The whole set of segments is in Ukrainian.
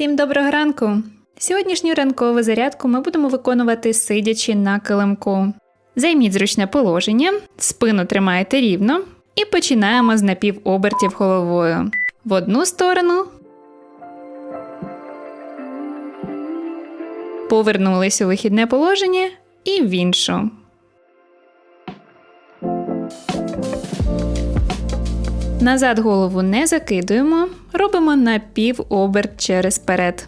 Всім доброго ранку! Сьогоднішню ранкову зарядку ми будемо виконувати сидячи на килимку. Займіть зручне положення, спину тримайте рівно і починаємо з напівобертів головою. В одну сторону. Повернулись у вихідне положення і в іншу. Назад голову не закидуємо, робимо напівоберт через перед.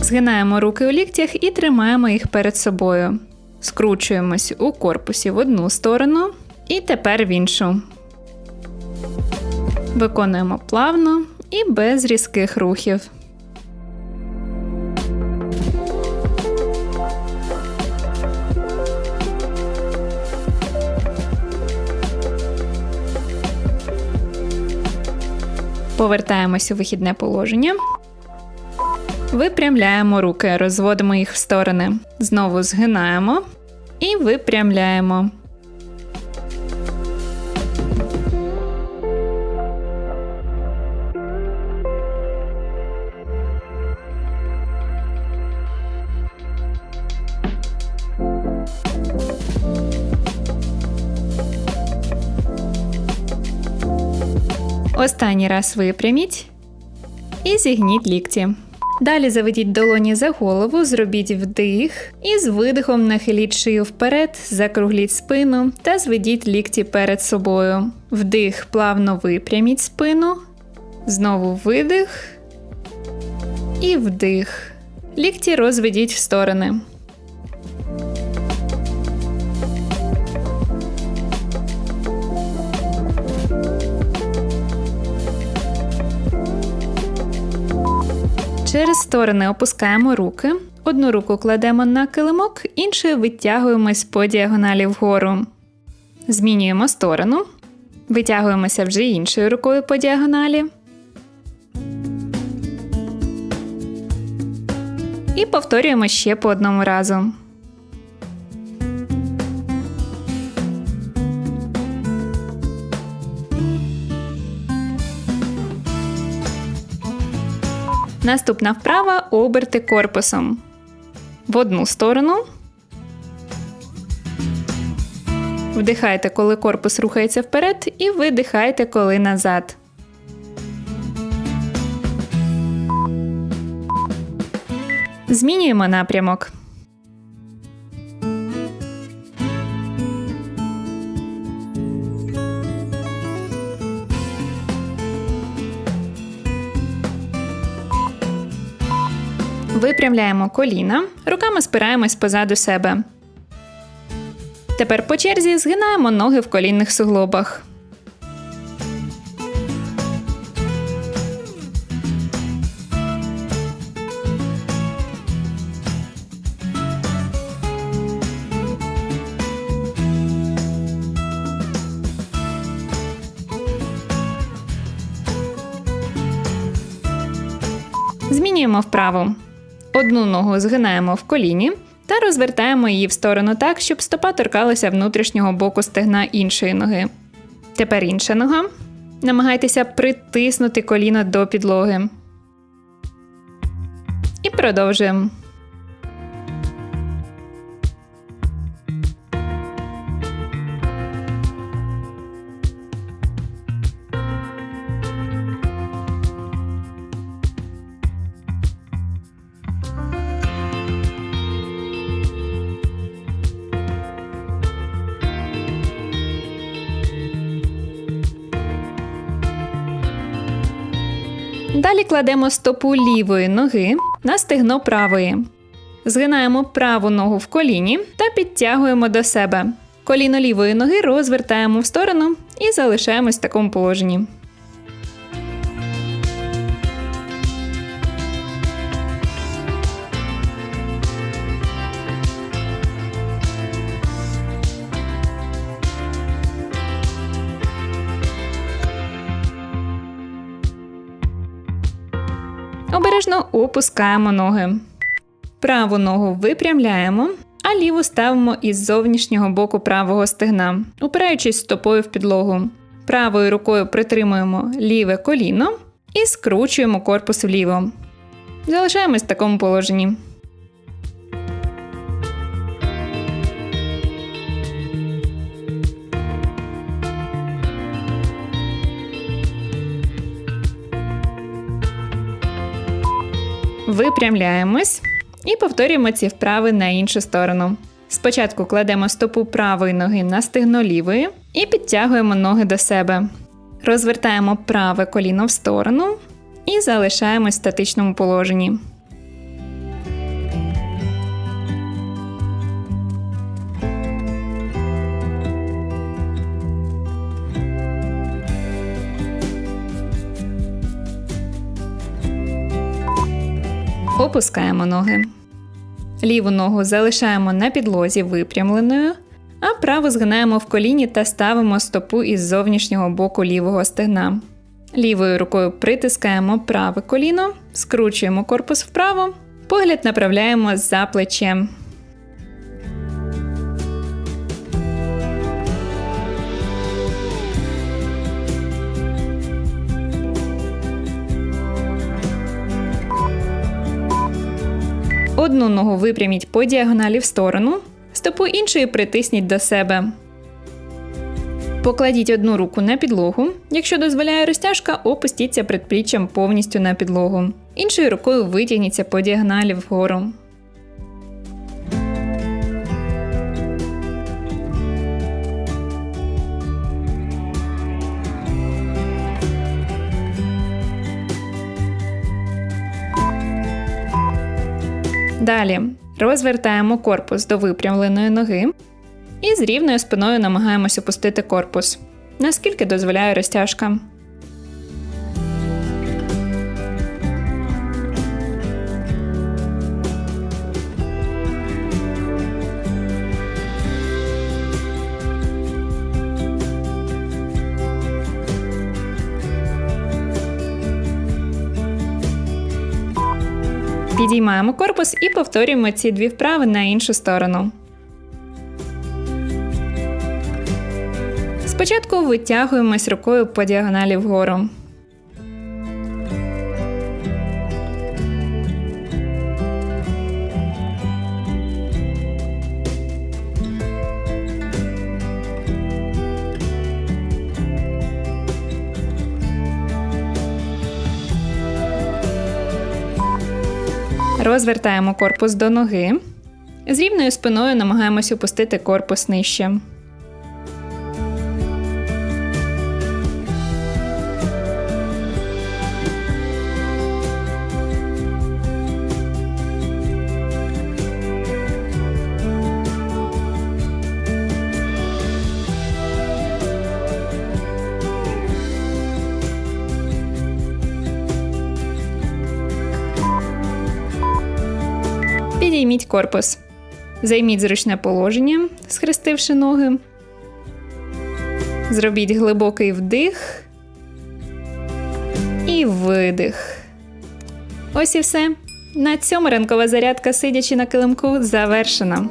Згинаємо руки у ліктях і тримаємо їх перед собою. Скручуємось у корпусі в одну сторону і тепер в іншу. Виконуємо плавно і без різких рухів. Повертаємось у вихідне положення. Випрямляємо руки, розводимо їх в сторони. Знову згинаємо і випрямляємо. Останній раз випряміть і зігніть лікті. Далі заведіть долоні за голову, зробіть вдих і з видихом нахиліть шию вперед, закругліть спину та зведіть лікті перед собою. Вдих, плавно випряміть спину, знову видих і вдих. Лікті розведіть в сторони. Через сторони опускаємо руки. Одну руку кладемо на килимок, іншою витягуємось по діагоналі вгору. Змінюємо сторону. Витягуємося вже іншою рукою по діагоналі. І повторюємо ще по одному разу. Наступна вправа оберти корпусом. В одну сторону. Вдихайте, коли корпус рухається вперед, і видихайте, коли назад. Змінюємо напрямок. Випрямляємо коліна, руками спираємось позаду себе. Тепер по черзі згинаємо ноги в колінних суглобах. Змінюємо вправу. Одну ногу згинаємо в коліні та розвертаємо її в сторону так, щоб стопа торкалася внутрішнього боку стегна іншої ноги. Тепер інша нога. Намагайтеся притиснути коліно до підлоги. І продовжуємо. Далі кладемо стопу лівої ноги на стегно правої. Згинаємо праву ногу в коліні та підтягуємо до себе. Коліно лівої ноги розвертаємо в сторону і залишаємось в такому положенні. Обережно опускаємо ноги. Праву ногу випрямляємо а ліву ставимо із зовнішнього боку правого стегна, упираючись стопою в підлогу. Правою рукою притримуємо ліве коліно і скручуємо корпус вліво. Залишаємось в такому положенні. Випрямляємось і повторюємо ці вправи на іншу сторону. Спочатку кладемо стопу правої ноги на стегно лівої і підтягуємо ноги до себе. Розвертаємо праве коліно в сторону і залишаємось в статичному положенні. Опускаємо ноги. Ліву ногу залишаємо на підлозі випрямленою, а праву згинаємо в коліні та ставимо стопу із зовнішнього боку лівого стегна. Лівою рукою притискаємо праве коліно, скручуємо корпус вправо, погляд направляємо за плечем. Одну ногу випряміть по діагоналі в сторону, стопу іншої притисніть до себе. Покладіть одну руку на підлогу. Якщо дозволяє розтяжка, опустіться предпліччям повністю на підлогу. Іншою рукою витягніться по діагоналі вгору. Далі розвертаємо корпус до випрямленої ноги і з рівною спиною намагаємось опустити корпус, наскільки дозволяє розтяжка. Підіймаємо корпус і повторюємо ці дві вправи на іншу сторону. Спочатку витягуємось рукою по діагоналі вгору. Розвертаємо корпус до ноги. З рівною спиною намагаємось опустити корпус нижче. Підійміть корпус. Займіть зручне положення, схрестивши ноги. Зробіть глибокий вдих і видих. Ось і все. На цьому ранкова зарядка, сидячи на килимку, завершена.